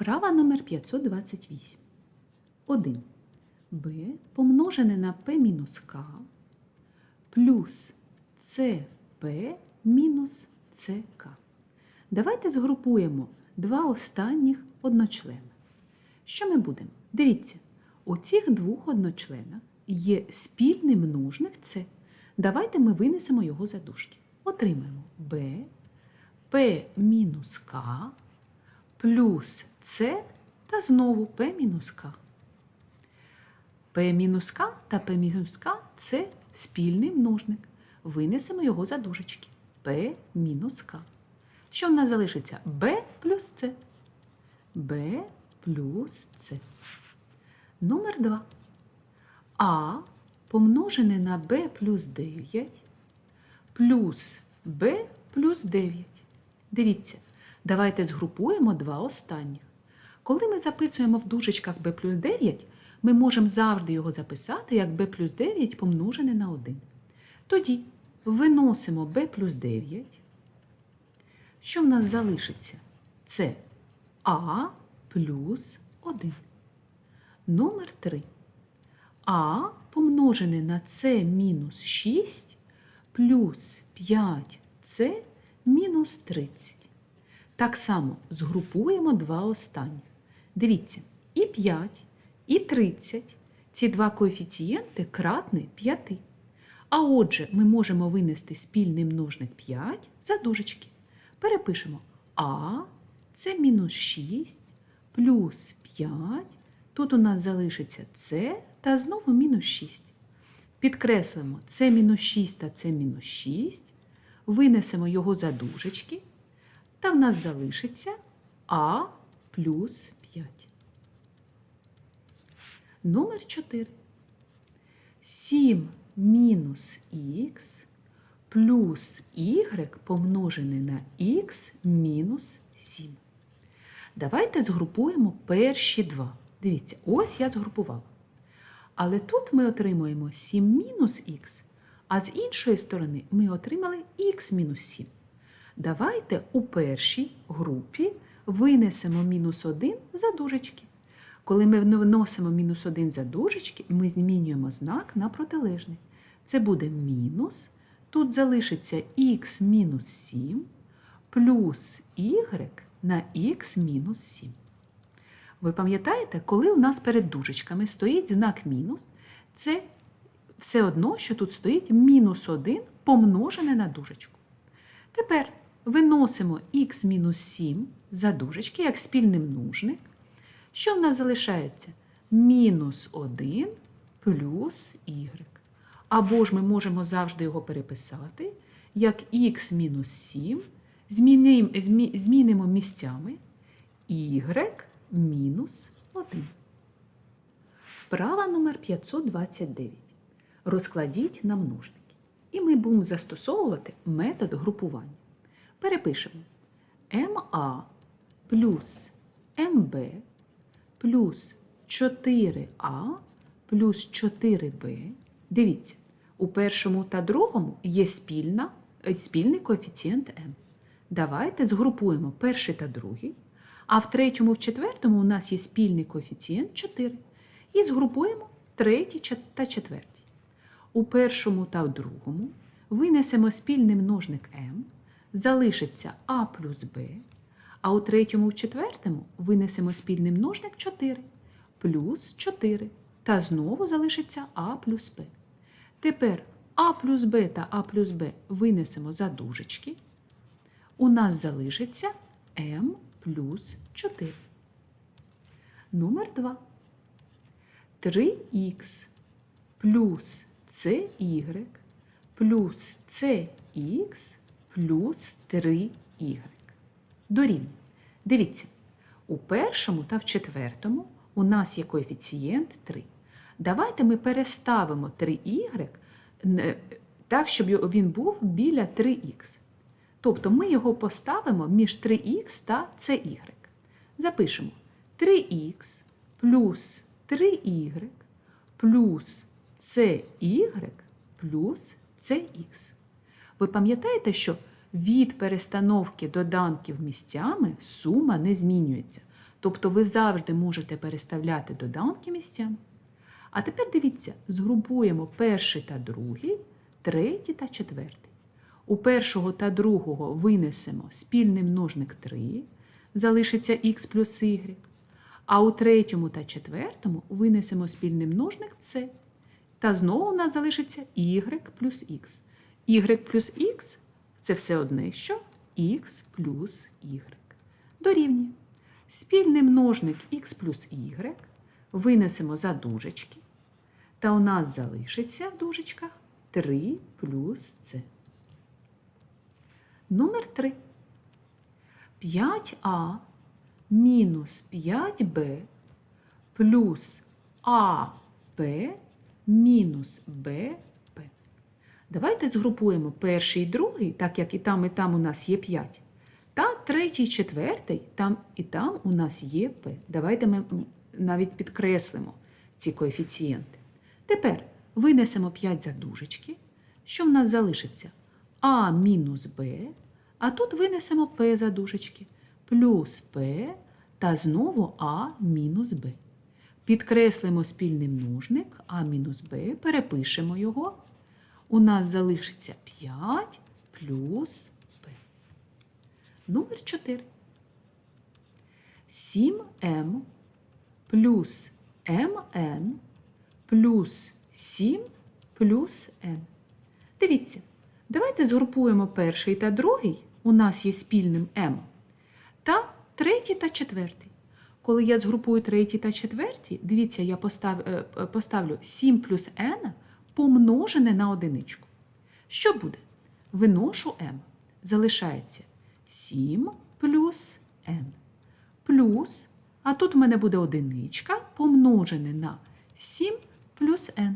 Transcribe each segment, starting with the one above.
Вправа номер 528. 1. b помножене на p мінус k плюс cp мінус ck. Давайте згрупуємо два останніх одночлена. Що ми будемо? Дивіться, у цих двох одночленах є спільний множник С. Давайте ми винесемо його за дужки. Отримаємо b, p мінус k плюс С та знову P мінус К. P мінус К та P мінус К – це спільний множник. Винесемо його за дужечки. P мінус К. Що в нас залишиться? B плюс С. B плюс С. Номер 2. А помножене на b плюс 9 плюс b плюс 9. Дивіться, давайте згрупуємо два останніх. Коли ми записуємо в дужечках b плюс 9, ми можемо завжди його записати як b плюс 9 помножене на 1. Тоді виносимо b плюс 9. Що в нас залишиться? Це а плюс 1. Номер 3. А помножене на С мінус 6 плюс 5С мінус 30. Так само згрупуємо два останніх. Дивіться, і 5, і 30 ці два коефіцієнти кратні 5. А отже, ми можемо винести спільний множник 5 за дужечки. Перепишемо А це мінус 6 плюс 5. Тут у нас залишиться С та знову мінус 6. Підкреслимо С мінус 6 та С мінус 6. Винесемо його за дужечки. Та в нас залишиться А плюс 5. Номер 4. 7 мінус х плюс y помножене на х мінус 7. Давайте згрупуємо перші два. Дивіться, ось я згрупувала. Але тут ми отримуємо 7 мінус х, а з іншої сторони ми отримали х мінус 7. Давайте у першій групі винесемо мінус 1 за дужечки. Коли ми вносимо мінус 1 за дужечки, ми змінюємо знак на протилежний. Це буде мінус. Тут залишиться х мінус 7 плюс y на х мінус 7. Ви пам'ятаєте, коли у нас перед дужечками стоїть знак мінус, це все одно, що тут стоїть мінус 1 помножене на дужечку. Тепер виносимо х мінус 7 за дужечки, як спільний множник. Що в нас залишається? Мінус 1 плюс y. Або ж ми можемо завжди його переписати, як х мінус 7, змінимо, змінимо місцями y мінус 1. Вправа номер 529. Розкладіть на множники. І ми будемо застосовувати метод групування. Перепишемо МА плюс МБ плюс 4А плюс 4Б. Дивіться, у першому та другому є спільна, спільний коефіцієнт М. Давайте згрупуємо перший та другий. А в третьому, в четвертому у нас є спільний коефіцієнт 4. І згрупуємо третій та четвертій. У першому та в другому винесемо спільний множник m, залишиться а плюс b, а у третьому в четвертому винесемо спільний множник 4 плюс 4, та знову залишиться а плюс b. Тепер а плюс b та а плюс b винесемо за дужечки. У нас залишиться m плюс 4. Номер 2. 3х плюс CY плюс CX плюс 3y. Дорівнює. Дивіться, у першому та в четвертому у нас є коефіцієнт 3. Давайте ми переставимо 3y так, щоб він був біля 3х. Тобто ми його поставимо між 3х та CY. Запишемо 3х плюс 3y плюс CY плюс CX. Ви пам'ятаєте, що від перестановки доданків місцями сума не змінюється. Тобто ви завжди можете переставляти доданки місцями. А тепер дивіться, згрупуємо перший та другий, третій та четвертий. У першого та другого винесемо спільний множник 3, залишиться х плюс y. А у третьому та четвертому винесемо спільний множник c. Та знову у нас залишиться y плюс х. Y плюс х це все одне, що х плюс y. Дорівнює. Спільний множник х плюс y винесемо за дужечки. Та у нас залишиться в дужечках 3 плюс c. Номер 3. 5а мінус 5b плюс АП мінус БП. Давайте згрупуємо перший і другий, так як і там, і там у нас є 5. Та третій, четвертий, там і там у нас є П. Давайте ми навіть підкреслимо ці коефіцієнти. Тепер винесемо 5 за дужечки. Що в нас залишиться? А мінус Б, а тут винесемо П за дужечки, плюс П та знову А мінус Б. Підкреслимо спільний множник А мінус Б, перепишемо його. У нас залишиться 5 плюс П. Номер 4. 7М плюс МН плюс 7 плюс N. Дивіться, давайте згрупуємо перший та другий. У нас є спільним М. Та третій та четвертий. Коли я згрупую третій та четвертій, дивіться, я постав, е, поставлю 7 плюс n помножене на одиничку. Що буде? Виношу m. Залишається 7 плюс n. Плюс, а тут в мене буде одиничка помножене на 7 плюс n.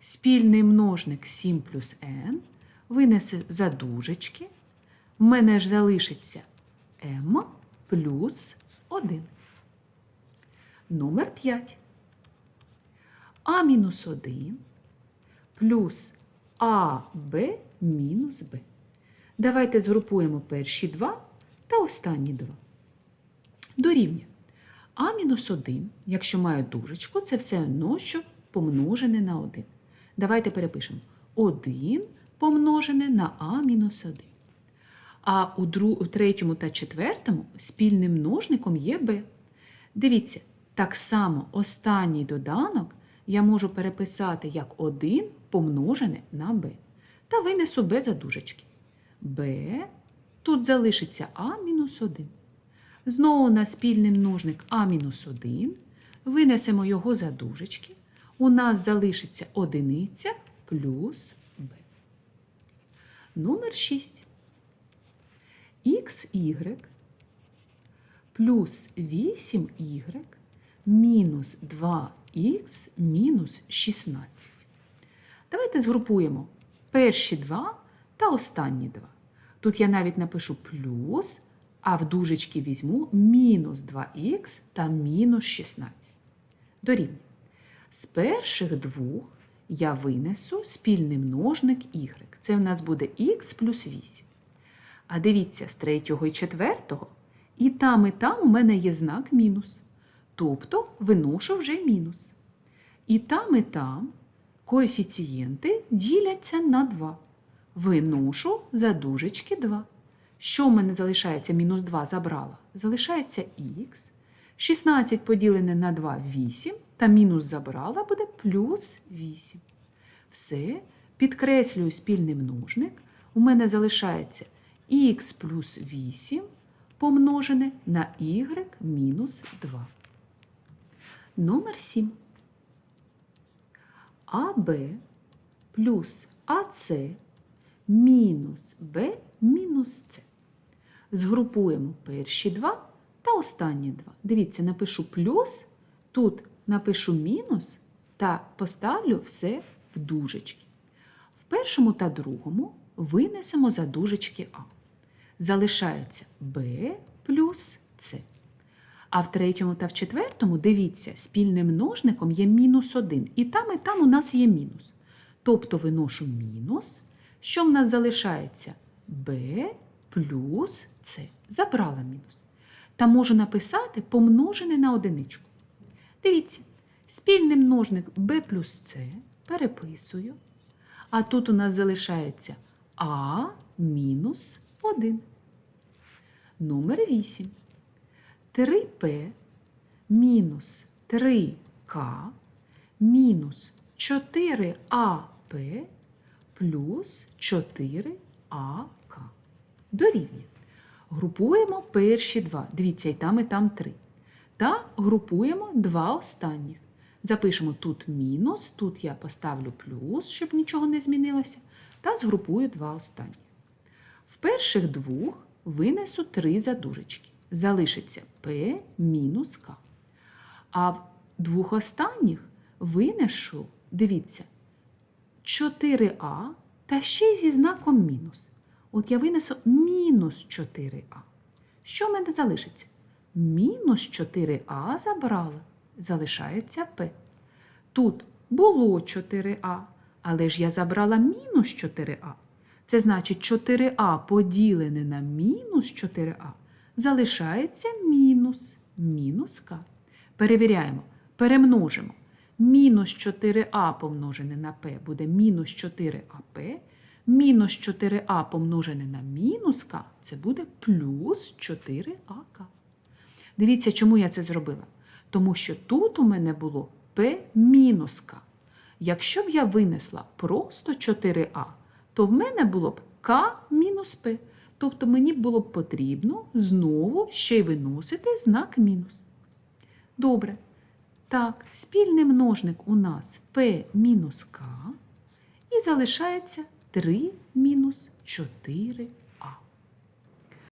Спільний множник 7 плюс n винесе за дужечки. В мене ж залишиться m плюс 1. Номер 5. А мінус 1 плюс АБ мінус Б. Давайте згрупуємо перші два та останні два. Дорівнює. А мінус 1, якщо маю дужечку, це все одно, що помножене на 1. Давайте перепишемо 1 помножене на А мінус 1. А у, дру... у третьому та четвертому спільним множником є b. Дивіться, так само останній доданок я можу переписати як 1 помножене на b. Та винесу b за дужечки. b тут залишиться а мінус 1. Знову на спільний множник а мінус 1. Винесемо його за дужечки. У нас залишиться одиниця плюс b. Номер 6 xy плюс 8y мінус 2х мінус 16. Давайте згрупуємо перші два та останні два. Тут я навіть напишу плюс, а в дужечки візьму мінус 2х та мінус 16. Дорівнює. З перших двох я винесу спільний множник y. Це в нас буде х плюс 8. А дивіться, з третього і четвертого, і там, і там у мене є знак мінус. Тобто виношу вже мінус. І там, і там коефіцієнти діляться на 2. Виношу за дужечки 2. Що в мене залишається? Мінус 2 забрала. Залишається х. 16 поділене на 2 8, та мінус забрала буде плюс 8. Все, підкреслюю спільний множник. У мене залишається х плюс 8 помножене на y мінус 2. Номер 7. АБ плюс АС мінус Б мінус С. Згрупуємо перші два та останні два. Дивіться, напишу плюс, тут напишу мінус та поставлю все в дужечки. В першому та другому винесемо за дужечки А. Залишається Б плюс С. А в третьому та в четвертому, дивіться, спільним множником є мінус 1. І там, і там у нас є мінус. Тобто виношу мінус. Що в нас залишається? b плюс c. Забрала мінус. Та можу написати помножене на одиничку. Дивіться, спільний множник b плюс c переписую. А тут у нас залишається а мінус 1. Номер 8. 3p мінус 3k мінус 4ap плюс 4ак. Дорівнює. Групуємо перші два. Дивіться, і там, і там три. Та групуємо два останніх. Запишемо тут мінус, тут я поставлю плюс, щоб нічого не змінилося, та згрупую два останні. В перших двох винесу три задужечки. Залишиться P мінус К. А в двох останніх винешу, дивіться, 4А та ще й зі знаком мінус. От я винесу мінус 4А. Що в мене залишиться? Мінус 4А забрала. Залишається П. Тут було 4А, але ж я забрала мінус 4А. Це значить 4А поділене на мінус 4А залишається мінус. Мінус К. Перевіряємо, перемножимо. Мінус 4а помножене на p буде мінус 4ап. Мінус 4а помножене на мінус к це буде плюс 4ак. Дивіться, чому я це зробила. Тому що тут у мене було p мінус к. Якщо б я винесла просто 4а, то в мене було б k мінус p. Тобто мені було б потрібно знову ще й виносити знак мінус. Добре. Так, спільний множник у нас p мінус k і залишається 3 мінус 4